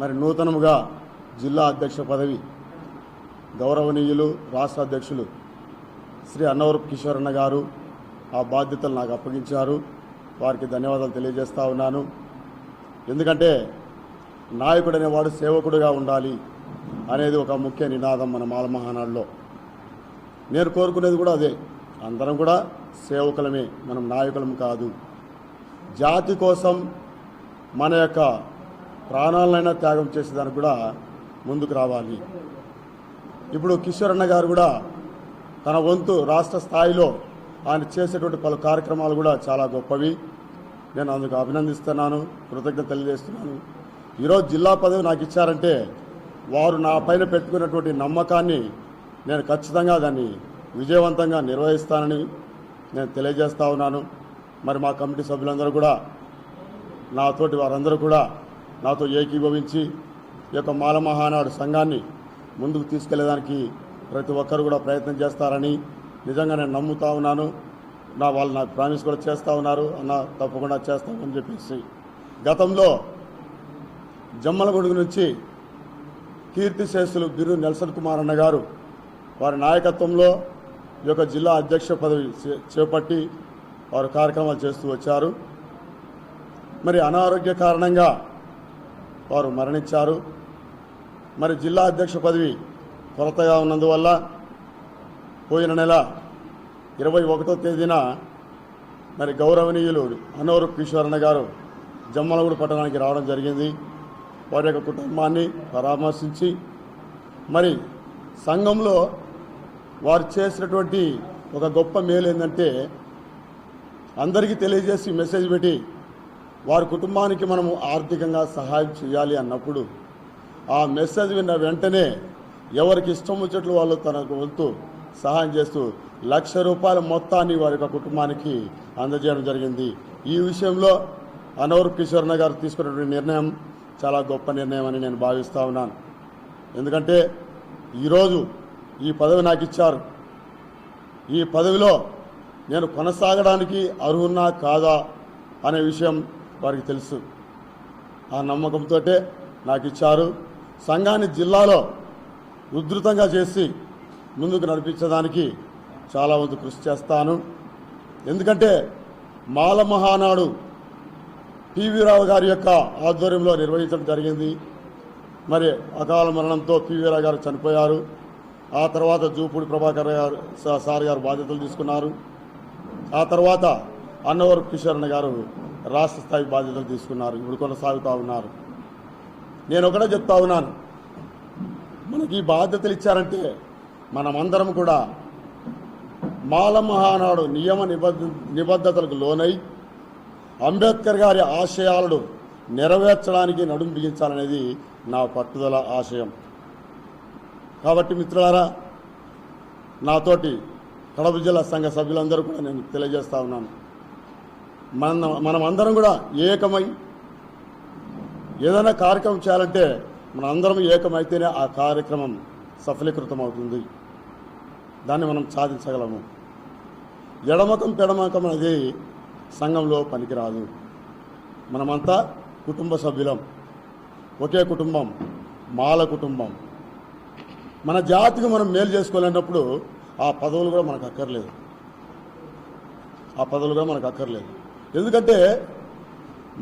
మరి నూతనముగా జిల్లా అధ్యక్ష పదవి గౌరవనీయులు రాష్ట్ర అధ్యక్షులు శ్రీ అన్నవరపు కిషోరన్న గారు ఆ బాధ్యతలు నాకు అప్పగించారు. వారికి ధన్యవాదాలు తెలియజేస్తా ఉన్నాను. ఎందుకంటే నాయకుడు అనేవాడు సేవకుడుగా ఉండాలి అనేది ఒక ముఖ్య నినాదం మన మాల మహానాడులో నేను కోరుకునేది కూడా అదే. అందరం కూడా సేవకులమే మనం నాయకులం కాదు. జాతి కోసం మన యొక్క ప్రాణాలనైనా త్యాగం చేసేదానికి కూడా ముందుకు రావాలి. ఇప్పుడు కిషోర్ అన్న గారు కూడా తన వంతు రాష్ట్ర స్థాయిలో ఆయన చేసేటువంటి పలు కార్యక్రమాలు కూడా చాలా గొప్పవి. నేను అందుకు అభినందిస్తున్నాను కృతజ్ఞత తెలియజేస్తున్నాను. ఈరోజు జిల్లా పదవి నాకు ఇచ్చారంటే వారు నా పైన పెట్టుకున్నటువంటి నమ్మకాన్ని నేను ఖచ్చితంగా దాన్ని విజయవంతంగా నిర్వహిస్తానని నేను తెలియజేస్తా ఉన్నాను. మరి మా కమిటీ సభ్యులందరూ కూడా నాతోటి వారందరూ కూడా నాతో ఏకీభవించి ఈ యొక్క మాల మహానాడు సంఘాన్ని ముందుకు తీసుకెళ్ళేదానికి ప్రతి ఒక్కరు కూడా ప్రయత్నం చేస్తారని నిజంగా నేను నమ్ముతా ఉన్నాను. నా వాళ్ళు నాకు ప్రామిస్ కూడా చేస్తూ ఉన్నారు. అన్న తప్పకుండా చేస్తామని చెప్పేసి. గతంలో జమ్మలగొండ నుంచి కీర్తిశేషులు బిరు నెల్సన్ కుమార్ అన్న గారు వారి నాయకత్వంలో ఈ యొక్క జిల్లా అధ్యక్ష పదవి చే- చేపట్టి వారు కార్యక్రమాలు చేస్తూ వచ్చారు. మరి అనారోగ్య కారణంగా వారు మరణించారు. మరి జిల్లా అధ్యక్ష పదవి కొరతగా ఉన్నందువల్ల పోయిన నెల ఇరవై ఒకటో తేదీన మరి గౌరవనీయులు అనవరు కిషోరణ గారు జమ్మలగూడు పట్టణానికి రావడం జరిగింది. వారి యొక్క కుటుంబాన్ని పరామర్శించి మరి సంఘంలో వారు చేసినటువంటి ఒక గొప్ప మేలు ఏంటంటే అందరికీ తెలియజేసి మెసేజ్ పెట్టి వారి కుటుంబానికి మనము ఆర్థికంగా సహాయం చేయాలి అన్నప్పుడు ఆ మెసేజ్ విన్న వెంటనే ఎవరికి ఇష్టం వచ్చేట్లు వాళ్ళు తనకు వంతు సహాయం చేస్తూ లక్ష రూపాయల మొత్తాన్ని వారి యొక్క కుటుంబానికి అందజేయడం జరిగింది. ఈ విషయంలో అనవర్ కిషోర్ణ గారు తీసుకున్నటువంటి నిర్ణయం చాలా గొప్ప నిర్ణయం అని నేను భావిస్తూ ఉన్నాను. ఎందుకంటే ఈరోజు ఈ పదవి నాకు ఇచ్చారు. ఈ పదవిలో నేను కొనసాగడానికి అర్హున్నా కాదా అనే విషయం వారికి తెలుసు. ఆ నమ్మకంతో నాకు ఇచ్చారు. సంఘాన్ని జిల్లాలో ఉధృతంగా చేసి ముందుకు నడిపించడానికి చాలా వంతు కృషి చేస్తాను. ఎందుకంటే మాల మహానాడు పివి రావు గారి యొక్క ఆధ్వర్యంలో నిర్వహించడం జరిగింది. మరి అకాల మరణంతో పివి రావు గారు చనిపోయారు. ఆ తర్వాత జూపూడి ప్రభాకర్ గారు సార్ గారు బాధ్యతలు తీసుకున్నారు. ఆ తర్వాత అన్నవరం కిషోరణ గారు రాష్ట్ర స్థాయి బాధ్యతలు తీసుకున్నారు ఇప్పుడు కొనసాగుతూ ఉన్నారు. నేను ఒకటే చెప్తా ఉన్నాను. మనకి ఈ బాధ్యతలు ఇచ్చారంటే మనమందరం కూడా మాల మహానాడు నియమ నిబద్ధ నిబద్ధతలకు లోనై అంబేద్కర్ గారి ఆశయాలను నెరవేర్చడానికి నడుం బిగించాలనేది నా పట్టుదల ఆశయం. కాబట్టి మిత్రులారా నాతోటి కడప జిల్లా సంఘ సభ్యులందరూ కూడా నేను తెలియజేస్తా ఉన్నాను. మన మనం అందరం కూడా ఏకమై ఏదైనా కార్యక్రమం చేయాలంటే మన అందరం ఏకమైతేనే ఆ కార్యక్రమం సఫలీకృతం అవుతుంది దాన్ని మనం సాధించగలము. ఎడమకం పెడమకం అనేది సంఘంలో పనికిరాదు. మనమంతా కుటుంబ సభ్యులం. ఒకే కుటుంబం మాల కుటుంబం. మన జాతికి మనం మేలు చేసుకోలేనప్పుడు ఆ పదవులు కూడా మనకు అక్కర్లేదు. ఆ పదవులు కూడా మనకు అక్కర్లేదు. ఎందుకంటే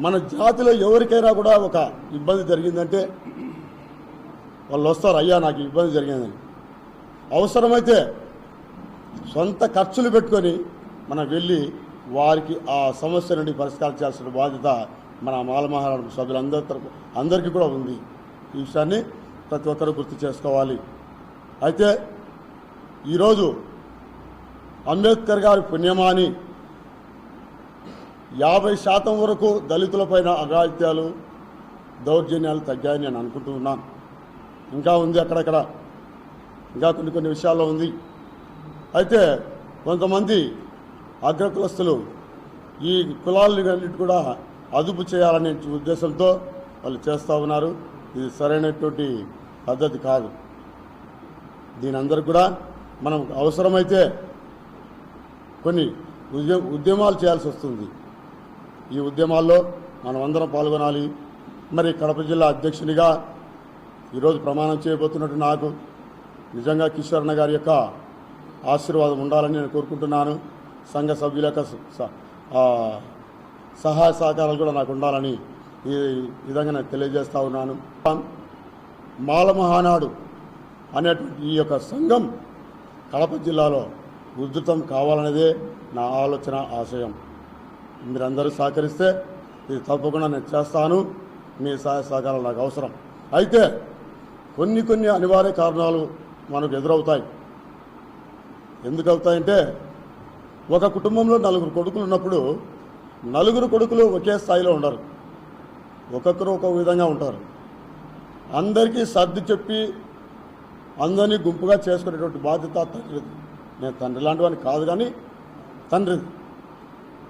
మన జాతిలో ఎవరికైనా కూడా ఒక ఇబ్బంది జరిగిందంటే వాళ్ళు వస్తారు అయ్యా నాకు ఇబ్బంది జరిగిందని. అవసరమైతే సొంత ఖర్చులు పెట్టుకొని మనం వెళ్ళి వారికి ఆ సమస్య నుండి పరిష్కారం చేయాల్సిన బాధ్యత మన మాలమహారాణ సభ్యులందరి తరపు అందరికీ కూడా ఉంది. ఈ విషయాన్ని ప్రతి ఒక్కరూ గుర్తు చేసుకోవాలి. అయితే ఈరోజు అంబేద్కర్ గారి పుణ్యమాని యాభై శాతం వరకు దళితులపైన అఘాయిత్యాలు దౌర్జన్యాలు తగ్గాయని నేను అనుకుంటూ ఉన్నాను. ఇంకా ఉంది అక్కడక్కడ. ఇంకా కొన్ని కొన్ని విషయాల్లో ఉంది. అయితే కొంతమంది అగ్రకులస్తులు ఈ కులాలన్నిటి కూడా అదుపు చేయాలనే ఉద్దేశంతో వాళ్ళు చేస్తూ ఉన్నారు. ఇది సరైనటువంటి పద్ధతి కాదు. దీని అందరూ కూడా మనం అవసరమైతే కొన్ని ఉద్యమాలు చేయాల్సి వస్తుంది. ఈ ఉద్యమాల్లో మనం అందరం పాల్గొనాలి. మరి కడప జిల్లా అధ్యక్షునిగా ఈరోజు ప్రమాణం చేయబోతున్నట్టు నాకు నిజంగా కిషోర్ణ గారి యొక్క ఆశీర్వాదం ఉండాలని నేను కోరుకుంటున్నాను. సంఘ సభ్యుల యొక్క సహాయ సహకారాలు కూడా నాకు ఉండాలని ఈ విధంగా నేను తెలియజేస్తా ఉన్నాను. మాల మహానాడు అనేటువంటి ఈ యొక్క సంఘం కడప జిల్లాలో ఉధృతం కావాలనేదే నా ఆలోచన ఆశయం. మీరందరూ సహకరిస్తే ఇది తప్పకుండా నేను చేస్తాను. మీ సహాయ సహకారాలు నాకు అవసరం. అయితే కొన్ని కొన్ని అనివార్య కారణాలు మనకు ఎదురవుతాయి. ఎందుకు అవుతాయంటే ఒక కుటుంబంలో నలుగురు కొడుకులు ఉన్నప్పుడు నలుగురు కొడుకులు ఒకే స్థాయిలో ఉండరు. ఒక్కొక్కరు ఒక్కొక్క విధంగా ఉంటారు. అందరికీ సర్ది చెప్పి అందరినీ గుంపుగా చేసుకునేటువంటి బాధ్యత తండ్రిది. నేను తండ్రి లాంటి వాడిని కాదు కానీ తండ్రిది.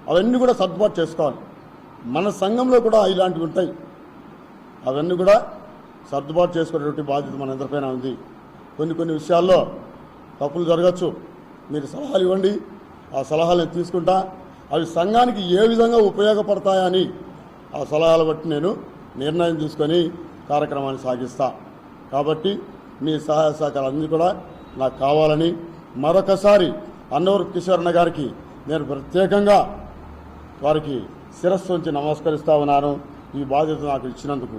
అవన్నీ కూడా సర్దుబాటు చేసుకోవాలి. మన సంఘంలో కూడా ఇలాంటివి ఉంటాయి. అవన్నీ కూడా సర్దుబాటు చేసుకునేటువంటి బాధ్యత మన ఎందరిపైన ఉంది. కొన్ని కొన్ని విషయాల్లో తప్పులు జరగచ్చు. మీరు సలహాలు ఇవ్వండి. ఆ సలహాలు నేను తీసుకుంటా. అవి సంఘానికి ఏ విధంగా ఉపయోగపడతాయని ఆ సలహాలు బట్టి నేను నిర్ణయం తీసుకొని కార్యక్రమాన్ని సాగిస్తా. కాబట్టి మీ సహాయ సహకారాలన్నీ కూడా నాకు కావాలని మరొకసారి అన్నవరం అన్న గారికి నేను ప్రత్యేకంగా వారికి శిరస్సు ఉంచి నమస్కరిస్తా ఉన్నాను. ఈ బాధ్యత నాకు ఇచ్చినందుకు.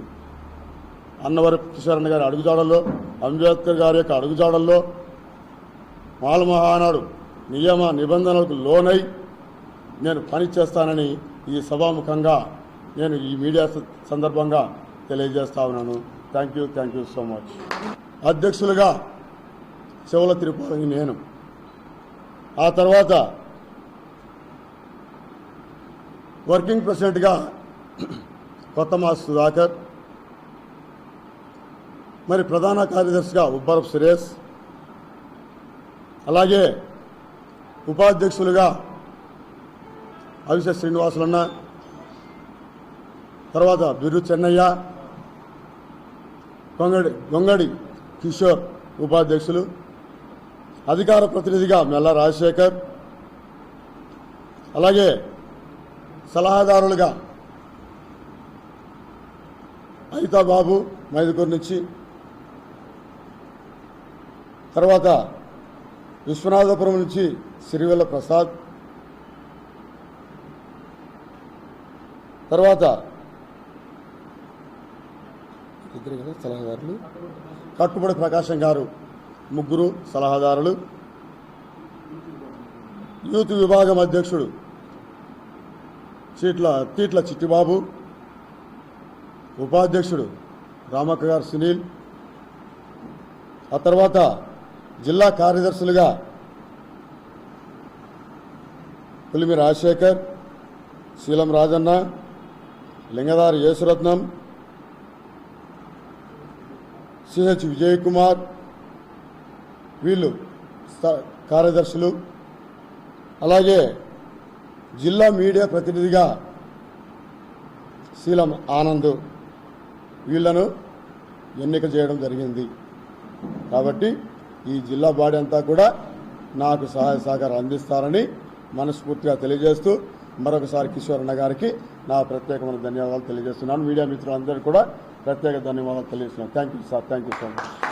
అన్నవరం కిషోరన్న గారి అడుగుజాడల్లో అంబేద్కర్ గారి యొక్క అడుగుజాడల్లో మాలమహానాడు నియమ నిబంధనలకు లోనై నేను పని చేస్తానని ఈ సభాముఖంగా నేను ఈ మీడియా సందర్భంగా తెలియజేస్తా ఉన్నాను. Thank you thank you so much. అధ్యక్షులుగా శివల తిరుపతి నేను. ఆ తర్వాత వర్కింగ్ ప్రెసిడెంట్గా కొత్త మాస్ సుధాకర్ మరి ప్రధాన కార్యదర్శిగా ఉబ్బరపు సురేష్ అలాగే ఉపాధ్యక్షులుగా అవిశ శ్రీనివాసులన్న తర్వాత బిరు చెన్నయ్య గొంగడి గొంగడి కిషోర్ ఉపాధ్యక్షులు అధికార ప్రతినిధిగా మెల్ల రాజశేఖర్ అలాగే సలహాదారులుగా అయితా బాబు మైదుకూరు నుంచి. తర్వాత విశ్వనాథపురం నుంచి సిరివెల్ల ప్రసాద్. తర్వాత ఇద్దరు కదా సలహాదారులు? కట్టుబడి ప్రకాశం గారు ముగ్గురు సలహాదారులు. యూత్ విభాగం అధ్యక్షుడు చీట్ల తీట్ల చిట్టిబాబు ఉపాధ్యక్షుడు రామక్క గారు సునీల్. ఆ తర్వాత జిల్లా కార్యదర్శులుగా పులిమి రాజశేఖర్ శీలం రాజన్న లింగదారి యేసురత్నం సిహెచ్ విజయ్ కుమార్ వీళ్ళు కార్యదర్శులు. అలాగే జిల్లా మీడియా ప్రతినిధిగా శీలం ఆనంద్ వీళ్ళను ఎన్నిక చేయడం జరిగింది. కాబట్టి ఈ జిల్లా బాడీ అంతా కూడా నాకు సహాయ సహకారం అందిస్తారని మనస్ఫూర్తిగా తెలియజేస్తూ మరొకసారి కిషోర్ అన్న గారికి నా ప్రత్యేకమైన ధన్యవాదాలు తెలియజేస్తున్నాను. మీడియా మిత్రులందరికీ కూడా ప్రత్యేక ధన్యవాదాలు తెలియజేస్తున్నాను. Thank you sir thank you so much